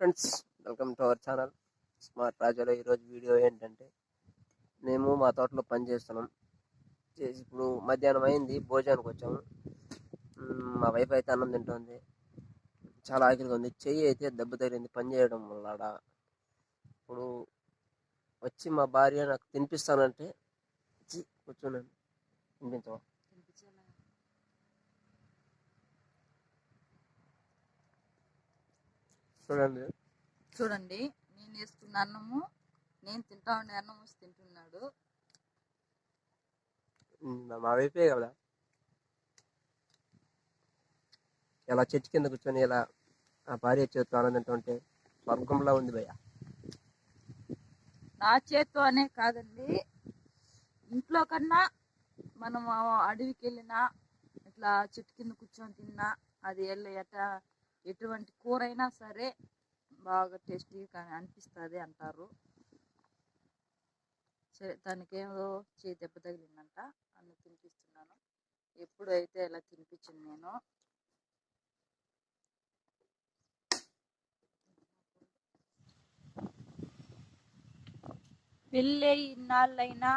Friends welcome to our channel. Smart రాజాలో ఈరోజు video ఏంటంటే మేము మా తోటలో పని చేస్తున్నాం. చేసి ఇప్పుడు మధ్యాహ్నం అయింది భోజనానికి వచ్చాము. మా వైఫ్ అయితే అన్నం తింటుంది. చాలా ఆకలిగా ఉంది. చెయ్యి అయితే దెబ్బ తగిలింది. పని చేయడం వల్ల ఇప్పుడు వచ్చి మా భార్య నాకు తినిపిస్తానంటే వచ్చి కూర్చున్నాను. తినిపించవా చూడండి. చూడండి నేను వేసుకున్న అన్నము నేను తింటా ఉండే అన్నం వచ్చి తింటున్నాడు. మా వైఫే కదా. ఇలా చెట్టు కింద కూర్చొని ఇలా ఆ భార్య చేతితో ఆనందంటుంటే స్వర్గంలో ఉంది భయ్య. నా చేత్తో అనే కాదండి ఇంట్లో కన్నా మనం అడవికి వెళ్ళినా ఇట్లా చెట్టు కింద కూర్చొని తిన్నా అది ఎల్ల ఎట ఎటువంటి కూర అయినా సరే బాగా టేస్టీగా అనిపిస్తుంది అంటారు. సరే దానికేమో చేయి దెబ్బ తగిలిందంట అన్ని తినిపిస్తున్నాను. ఎప్పుడు అయితే ఇలా తినిపించింది నేను. వెళ్ళే ఇన్నాళ్ళైనా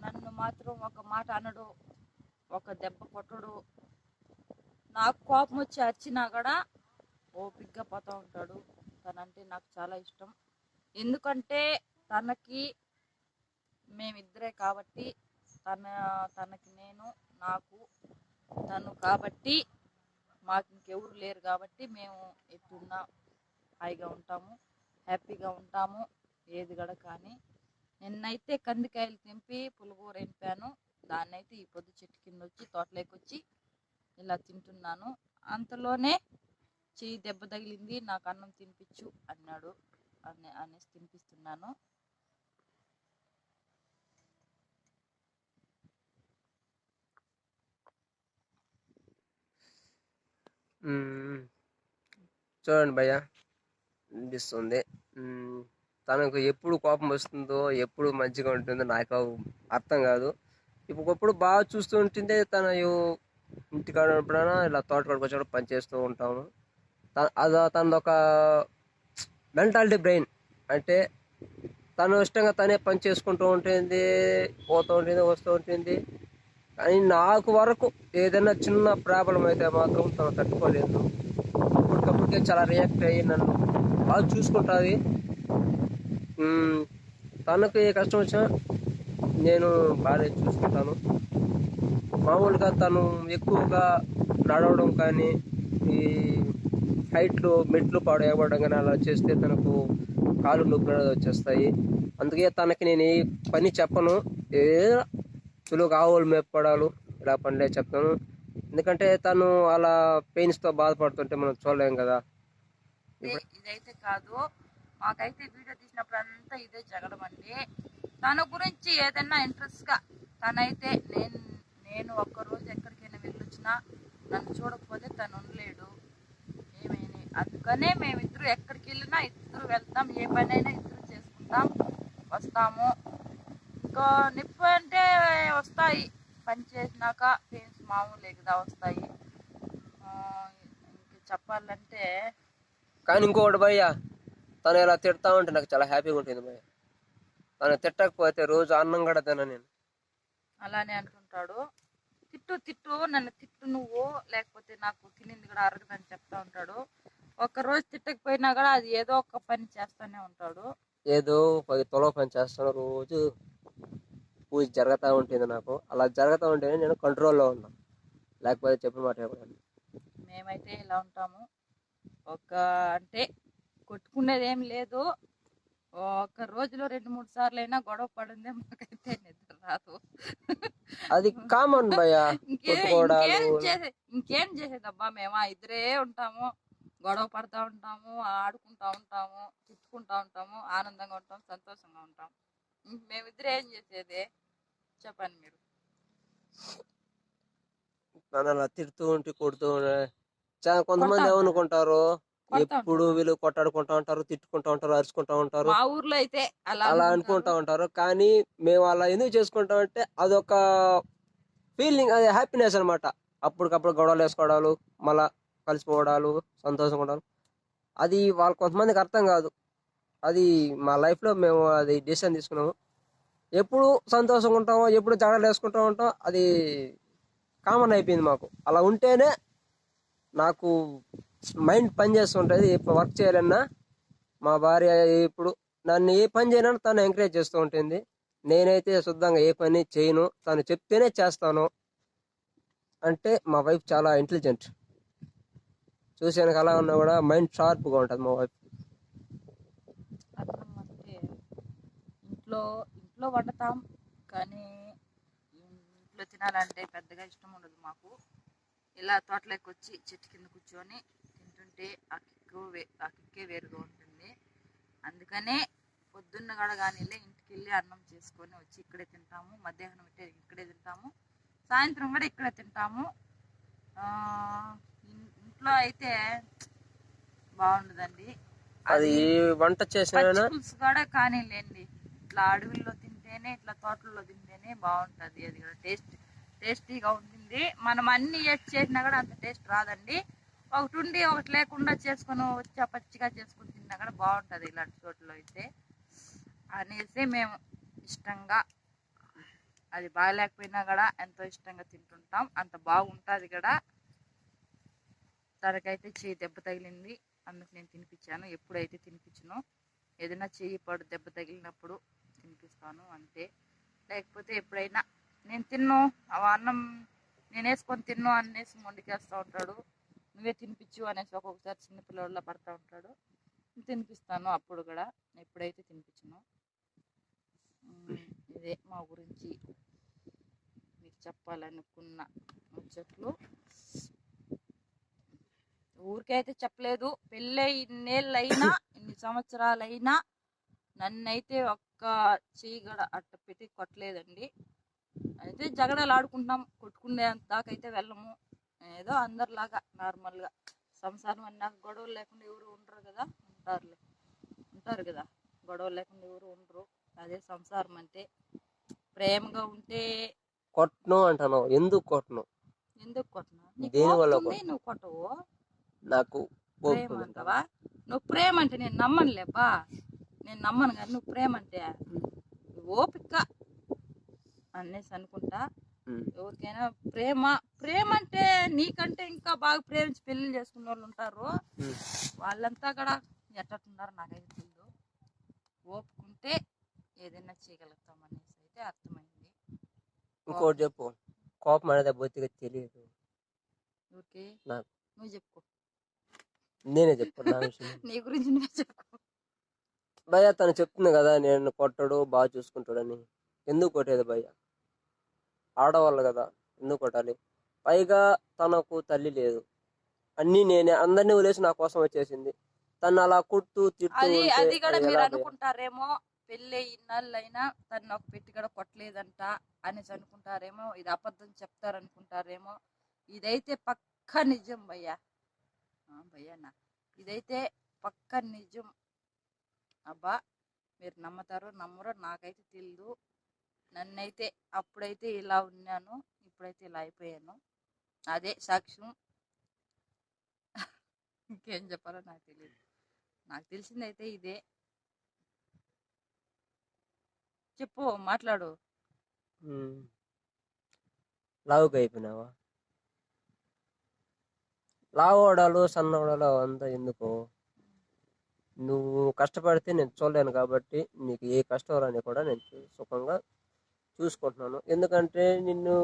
నన్ను మాత్రం ఒక మాట అనడు ఒక దెబ్బ కొట్టడు నాకు కోపం వచ్చి అరిచినా కూడా ఓపిగ్గా పోతూ ఉంటాడు. తనంటే నాకు చాలా ఇష్టం. ఎందుకంటే తనకి మేమిద్దరే కాబట్టి తన తనకి నేను నాకు తను కాబట్టి మాకు ఇంకెవరు లేరు కాబట్టి మేము ఎట్టున్నా హాయిగా ఉంటాము హ్యాపీగా ఉంటాము ఏది కూడా కానీ. నిన్నైతే కందికాయలు తెంపి పులిగూర ఎంపాను. దాన్నైతే ఈ పొద్దు చెట్టు కింద వచ్చి తోటలోకి వచ్చి ఇలా తింటున్నాను. అంతలోనే చెయ్యి దెబ్బ తగిలింది నాకు అన్నం తినిపించు అన్నాడు అనే అనేసి తినిపిస్తున్నాను. చూడండి భయ్య అనిపిస్తుంది తనకు ఎప్పుడు కోపం వస్తుందో ఎప్పుడు మంచిగా ఉంటుందో నాకు అర్థం కాదు. ఇప్పుడు బాగా చూస్తూ ఉంటుంది తన ఇంటికాడ ఎప్పుడైనా ఇలా తోటకాడికి వచ్చినప్పుడు పని చేస్తూ ఉంటాము. త- అది తనది ఒక మెంటాలిటీ బ్రెయిన్. అంటే తను ఇష్టంగా తనే పని చేసుకుంటూ ఉంటుంది పోతూ ఉంటుంది వస్తూ ఉంటుంది. కానీ నాకు వరకు ఏదైనా చిన్న ప్రాబ్లం అయితే మాత్రం తను తట్టుకోలేదు. అప్పటికప్పటికే చాలా రియాక్ట్ అయ్యి నన్ను బాగా చూసుకుంటుంది. తనకు ఏ కష్టం వచ్చినా నేను బాగా చూసుకుంటాను. మామూలుగా తను ఎక్కువగా నడవడం కానీ ఈ హైట్లు మెట్లు పాడు ఎగబడడం కానీ అలా చేస్తే తనకు కాలు నొప్పి వచ్చేస్తాయి. అందుకే తనకి నేను ఏ పని చెప్పను. ఏదో సులువుగా ఆవులు మేపడాలు ఇలా పనులే చెప్తాను. ఎందుకంటే తను అలా పెయిన్స్తో బాధపడుతుంటే మనం చూడలేం కదా. ఇదైతే కాదు. మాకైతే వీడియో తీసినప్పుడు అంతా ఇదే జగడం అండి. తన గురించి ఏదైనా ఇంట్రెస్ట్గా తనైతే నేను నేను ఒక్క రోజు ఎక్కడికైనా వెళ్ళొచ్చినా నన్ను చూడకపోతే తను ఉండలేడు. ఏమేని అందుకనే మేమిద్దరు ఎక్కడికి వెళ్ళినా ఇద్దరు వెళ్తాం. ఏ పని అయినా ఇద్దరు చేసుకుంటాం. వస్తాము. ఇంకా నొప్పి అంటే వస్తాయి. పని చేసినాక పెయిన్స్ మామూలే కదా వస్తాయి. చెప్పాలంటే కానీ ఇంకొకటి భయ్య తను ఇలా తిడతా ఉంటే నాకు చాలా హ్యాపీగా ఉంటుంది భయ్య. తను తిట్టకపోతే రోజు అన్నం కూడా తిన నేను. అలానే అంటుంటాడు. తిట్టు తిట్టు నన్ను తిట్టు నువ్వు లేకపోతే నాకు తినింది కూడా అరగదని చెప్తా ఉంటాడు. ఒక రోజు తిట్టకపోయినా కూడా అది ఏదో ఒక పని చేస్తానే ఉంటాడు. ఏదో పది తొలవ పని చేస్తాను రోజు పూజ జరుగుతూ ఉంటుంది నాకు. అలా జరుగుతూ ఉంటేనే నేను కంట్రోల్లో ఉన్నా. లేకపోతే చెప్పిన మాట. మేమైతే ఇలా ఉంటాము. ఒక అంటే కొట్టుకునేది ఏం లేదు. ఒక రోజులో రెండు మూడు సార్లు అయినా గొడవ పడిందే మాకైతే నిద్ర రాదు. అది కామన్ భయ్య ఇంకే కొట్టుకోవడాలు. ఇంకేం చేసే ఇంకేం చేసేదబ్బా మేము ఇద్దరే ఉంటాము. గొడవ పడతా ఉంటాము ఆడుకుంటా ఉంటాము తిట్టుకుంటా ఉంటాము ఆనందంగా ఉంటాం సంతోషంగా ఉంటాం ఇంక మేమిద్దరే ఏం చేసేది? చెప్పండి మీరు. నన్ను అలా తిడుతూ ఉంటే కొడుతూ ఉంటే చాలా కొంతమంది ఏమనుకుంటారు? ఎప్పుడు. వీళ్ళు కొట్టాడుకుంటా ఉంటారు తిట్టుకుంటా ఉంటారు అరుచుకుంటా ఉంటారు. మా ఊర్లో అయితే అలా. అనుకుంటా ఉంటారు. కానీ మేము అలా ఎందుకు చేసుకుంటాం అంటే అదొక ఫీలింగ్ అది హ్యాపీనెస్ అన్నమాట. అప్పటికప్పుడు గొడవలు వేసుకోవడాలు మళ్ళా కలిసిపోవడాలు సంతోషంగా ఉండాలి. అది వాళ్ళ కొంతమందికి అర్థం కాదు. అది మా లైఫ్లో మేము అది డిసిషన్ తీసుకున్నాము. ఎప్పుడు సంతోషంగా ఉంటామో ఎప్పుడు జగడలు వేసుకుంటూ ఉంటాం అది కామన్ అయిపోయింది మాకు. అలా ఉంటేనే నాకు మైండ్ పని చేస్తుంటుంది. ఇప్పుడు వర్క్ చేయాలన్నా మా భార్య ఇప్పుడు నన్ను ఏ పని చేయాలన్నా తను ఎంకరేజ్ చేస్తూ ఉంటుంది. నేనైతే శుద్ధంగా ఏ పని చేయను. తను చెప్తేనే చేస్తాను. అంటే మా వైఫ్ చాలా ఇంటెలిజెంట్ చూసాను అలా ఉన్నా కూడా మైండ్ షార్ప్గా ఉంటుంది మా వైఫ్. అంటే ఇంట్లో ఇంట్లో వండుతాం కానీ ఇంట్లో తినాలంటే పెద్దగా ఇష్టం ఉండదు మాకు. ఇలా తోటలోకి వచ్చి చెట్టు కింద కూర్చొని తింటుంటే ఆ కిక్కు ఆ కిక్కే వేరుగా ఉంటుంది. అందుకనే పొద్దున్న గడగానే ఇంటికి వెళ్ళి అన్నం చేసుకొని వచ్చి ఇక్కడే తింటాము. మధ్యాహ్నం ఇట్టే ఇక్కడే తింటాము. సాయంత్రం కూడా ఇక్కడే తింటాము. ఇంట్లో అయితే బాగుండదండి. అది వంట చేసిన కూడా కానీలేండి. ఇట్లా అడవుల్లో తింటేనే ఇట్లా తోటల్లో తింటేనే బాగుంటది. అది కూడా టేస్ట్ టేస్టీగా ఉంటుంది మనం అన్ని చేసినా కూడా అంత టేస్ట్ రాదండి. ఒకటి ఉండి ఒకటి లేకుండా చేసుకొని వచ్చి ఆ పచ్చిగా చేసుకొని తిన్నా కూడా బాగుంటుంది ఇలాంటి చోట్ల అయితే. అనేసి మేము ఇష్టంగా అది బాగలేకపోయినా కూడా ఎంతో ఇష్టంగా తింటుంటాం. అంత బాగుంటుంది కూడా. తనకైతే చెయ్యి దెబ్బ తగిలింది. అందుకు నేను తినిపించాను. ఎప్పుడైతే తినిపించను ఏదైనా చెయ్యి పడు దెబ్బ తగిలినప్పుడు తినిపిస్తాను అంతే. లేకపోతే ఎప్పుడైనా నేను తిన్ను అన్నం నేను వేసుకొని తిన్ను అనేసి మొండికేస్తూ ఉంటాడు. నువ్వే తినిపించు అనేసి ఒక్కొక్కసారి చిన్నపిల్లల పడతా ఉంటాడు. తినిపిస్తాను అప్పుడు కూడా. ఎప్పుడైతే తినిపించను. ఇదే మా గురించి మీకు చెప్పాలనుకున్న ముచ్చట్లు. ఊరికైతే చెప్పలేదు. పెళ్ళై ఇన్నేళ్ళైనా ఇన్ని సంవత్సరాలైనా నన్నైతే ఒక్క చీగడ అట్ట పెట్టి కొట్టలేదండి. అయితే జగడాలు ఆడుకుంటాం కొట్టుకునే దాకైతే వెళ్ళము. ఏదో అందరిలాగా నార్మల్గా. సంసారం అన్నాక గొడవలు లేకుండా ఎవరు ఉండరు కదా ఉంటారులే. ఉంటారు కదా గొడవలు లేకుండా ఎవరు ఉండరు. అదే సంసారం అంటే ప్రేమగా ఉంటే కొట్టను అంటాను. ఎందుకు కొట్టను? ఎందుకు కొట్టను? నీకు దేని వల్ల కోపం ఉంది, నువ్వు కొట్టవు. నాకు ప్రేమ. అంటావా? నువ్వు ప్రేమ అంటే నేను నమ్మనులేపా నేను నమ్మను కానీ నువ్వు ప్రేమ అంటే ఓపిక అనేసి అనుకుంటా. ఎవరికైనా ప్రేమ ప్రేమ అంటే నీకంటే ఇంకా బాగా ప్రేమించి పెళ్ళి చేసుకున్న వాళ్ళు ఉంటారు. వాళ్ళంతా కూడా ఎట్టట్టున్నారో నాకైతే తెలియదు ఓపుకుంటే ఏదైనా చేయగలుగుతాం అనేసి అయితే అర్థమైంది. ఇంకోటి చెప్పు. కోపం అనేది బొత్తిగా తెలియదు. నాకు. నువ్వు చెప్పుకో నేనే చెప్పు నా గురించి నువ్వే చెప్పుకో భయ్య తను చెప్తుంది కదా నేను కొట్టడు బాగా చూసుకుంటాడని. ఎందుకు కొట్టేది భయ్య? ఆడవాళ్ళు కదా ఎందుకు కొట్టాలి? పైగా తనకు తల్లి లేదు. అన్నీ నేనే అందరినీ వదిలేసి నా కోసం వచ్చేసింది. తను అలా కుట్టు తిట్టు అది కూడా మీరు? అనుకుంటారేమో పెళ్ళి ఇన్నాళ్ళైనా తను ఒక పెట్టి కూడా కొట్టలేదంట అనేసి అనుకుంటారేమో ఇది అబద్ధం చెప్తారు అనుకుంటారేమో ఇదైతే పక్క నిజం భయ్యా. భయ్యానా ఇదైతే పక్క నిజం. అబ్బా మీరు నమ్ముతారో నమ్మరో నాకైతే తెలియదు నన్నైతే అప్పుడైతే ఇలా ఉన్నాను ఇప్పుడైతే ఇలా అయిపోయాను. అదే సాక్ష్యం. ఇంకేం చెప్పాలో నాకు తెలియదు నాకు తెలిసిందైతే ఇదే. చెప్పు మాట్లాడు. ఉమ్. లావుగా అయిపోయినావా? లావోడాలు సన్నోడాలు అంతా ఎందుకు? నువ్వు కష్టపడితే నేను చూడలేను కాబట్టి నీకు ఏ కష్టం రాని కూడా నేను సుఖంగా చూసుకుంటున్నాను. ఎందుకంటే నిన్ను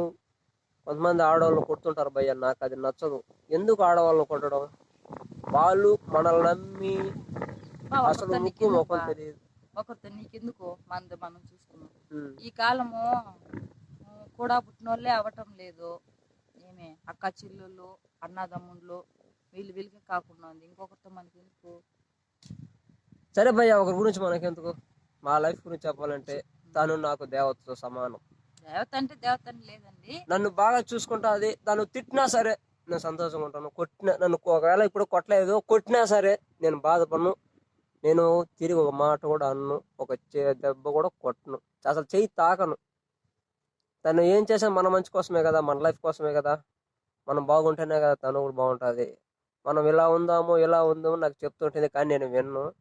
కొంతమంది ఆడవాళ్ళు కొడుతుంటారు భయ్య నాకు అది నచ్చదు. ఎందుకు ఆడవాళ్ళు కొట్టడం? వాళ్ళు మనల్ని నమ్మి అసలు ముక్కు ముఖం బా? తెలియదు. ఒకరితో నీకెందుకు మనది మనం చూసుకున్నాం. ఈ కాలము కూడా పుట్టినోళ్ళే అవ్వటం లేదు. ఏమే? అక్క చెల్లెళ్ళు అన్నదమ్ముళ్ళు వీళ్ళు వీళ్ళకి కాకుండా ఉంది. ఇంకొకరితో మనకి ఎందుకు సరే భయ్య ఒకరి గురించి మనకెందుకు? మా లైఫ్ గురించి చెప్పాలంటే తను నాకు దేవతతో సమానం. దేవత అంటే దేవత లేదండి. నన్ను బాగా చూసుకుంటా అది తను తిట్టినా సరే నేను సంతోషంగా ఉంటాను. కొట్టిన నన్ను ఒకవేళ ఇప్పుడు కొట్టలేదు కొట్టినా సరే నేను బాధపడను. నేను తిరిగి ఒక మాట కూడా అన్ను ఒక చే- దెబ్బ కూడా కొట్టను. అసలు చెయ్యి తాకను. తను ఏం చేసా మన మంచి కోసమే కదా మన లైఫ్ కోసమే కదా. మనం బాగుంటేనే కదా తను కూడా బాగుంటుంది. మనం ఇలా ఉందాము ఇలా ఉందాము నాకు చెప్తుంటుంది కానీ నేను విన్ను.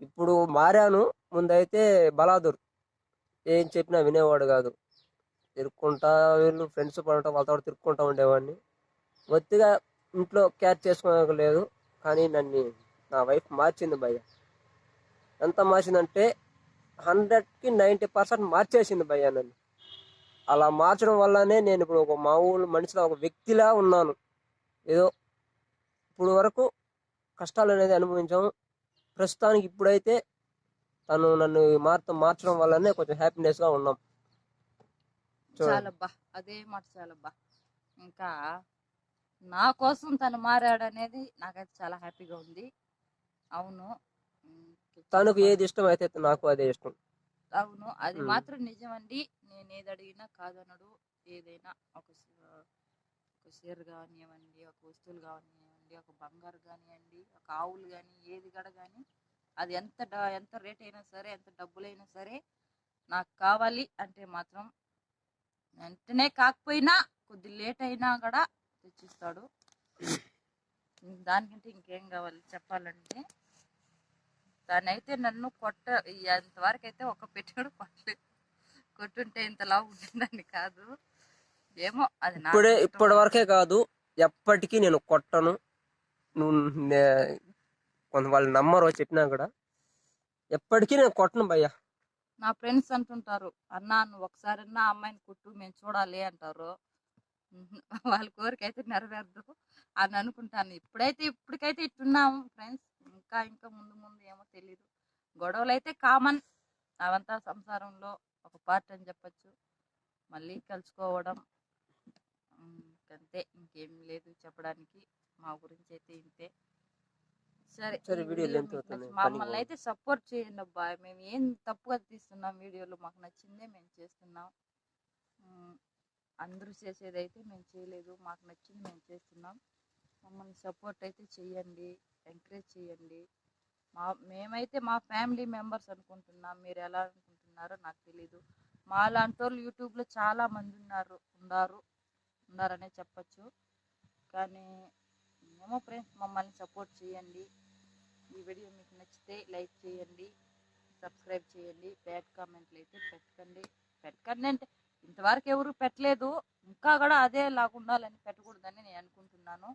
ఇప్పుడు మారాను ముందైతే బలాదుర్. ఏం చెప్పినా వినేవాడు కాదు. తిరుక్కుంటా వీళ్ళు ఫ్రెండ్స్ పడటం వాళ్ళతో కూడా తిరుక్కుంటా ఉండేవాడిని. ఒత్తిగా ఇంట్లో క్యాచ్ చేసుకోలేదు కానీ నన్ను నా వైఫ్ మార్చింది భయ్య. ఎంత మార్చిందంటే హండ్రెడ్కి నైంటీ పర్సెంట్ మార్చేసింది భయ్య నన్ను. అలా మార్చడం వల్లనే నేను ఇప్పుడు ఒక మామూలు మనిషిలో ఒక వ్యక్తిలా ఉన్నాను. ఏదో ఇప్పుడు వరకు కష్టాలు అనేది అనుభవించాము. ప్రస్తుతానికి ఇప్పుడైతే తను నన్ను మార్త మార్చడం వల్లనే కొంచెం హ్యాపీనెస్గా ఉన్నాం. చూడండి. చాలబ్బా అదే మాట చాలబ్బా. ఇంకా నా కోసం తను మారాడనేది నాకైతే చాలా హ్యాపీగా ఉంది. అవును. తనకు ఏది ఇష్టం అయితే నాకు అదే ఇష్టం. అవును అది. మాత్రం నిజమండి. నేను ఏది అడిగినా కాదనడు. ఏదైనా ఒక ఒక చీర కానివ్వండి ఒక వస్తువులు కానివ్వండి ఒక బంగారు కానివ్వండి ఒక ఆవులు కానీ ఏది కూడా కానీ అది ఎంత ఎంత రేట్ అయినా సరే ఎంత డబ్బులైనా సరే నాకు కావాలి అంటే మాత్రం వెంటనే కాకపోయినా కొద్ది లేట్ అయినా కూడా తెచ్చిస్తాడు. దానికంటే ఇంకేం కావాలి చెప్పాలంటే తనైతే నన్ను కొట్ట ఎంతవరకు అయితే ఒక పెట్టాడు కొట్టలేదు. కొట్టుంటే ఇంతలా ఉండేదాన్ని కాదు. ఏమో అది ఇప్పుడే. ఇప్పటి వరకే కాదు ఎప్పటికీ నేను కొట్టను. నువ్వు కొంత వాళ్ళు నమ్మరు చెప్పినా కూడా. ఎప్పటికీ నేను కొట్టను భయ్యా. నా ఫ్రెండ్స్ అంటుంటారు అన్నా నువ్వు ఒకసారి ఆ అమ్మాయిని కుట్టు మేము చూడాలి అంటారు. వాళ్ళ కోరిక అయితే నెరవేరదు అని అనుకుంటాను. ఇప్పుడైతే ఇప్పటికైతే ఇట్టున్నాము ఫ్రెండ్స్. ఇంకా ఇంకా ముందు ముందు ఏమో తెలియదు గొడవలు అయితే కామన్. అవంతా సంసారంలో ఒక పార్ట్ అని చెప్పొచ్చు. మళ్ళీ కలుసుకోవడం. అంతే ఇంకేం లేదు చెప్పడానికి. మా గురించి అయితే ఇంతే. సరే వీడియో మీకు అవుతుంది. మమ్మల్ని అయితే సపోర్ట్ చేయండి అబ్బా. మేము ఏం తప్పుగా తీస్తున్నాం వీడియోలు మాకు నచ్చిందే మేము చేస్తున్నాం. అందరూ చేసేది అయితే మేము చేయలేదు మాకు నచ్చింది మేము చేస్తున్నాం. మమ్మల్ని సపోర్ట్ అయితే చేయండి ఎంకరేజ్ చేయండి. మా మేమైతే మా ఫ్యామిలీ మెంబర్స్ అనుకుంటున్నాం మీరు ఎలా అనుకుంటున్నారో నాకు తెలీదు. మా లాంటి వాళ్ళు యూట్యూబ్లో చాలా మంది ఉన్నారు ఉన్నారు ఉన్నారనే చెప్పచ్చు. కానీ ఏమో ఫ్రెండ్స్ మమ్మల్ని సపోర్ట్ చేయండి. ఈ వీడియో మీకు నచ్చితే లైక్ చేయండి సబ్స్క్రైబ్ చేయండి బ్యాడ్ కామెంట్లు అయితే పెట్టకండి. పెట్టకండి అంటే ఇంతవరకు ఎవరు పెట్టలేదు ఇంకా కూడా అదే లాగా ఉండాలని పెట్టకూడదని నేను అనుకుంటున్నాను.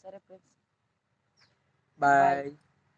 సరే ఫ్రెండ్స్. బాయ్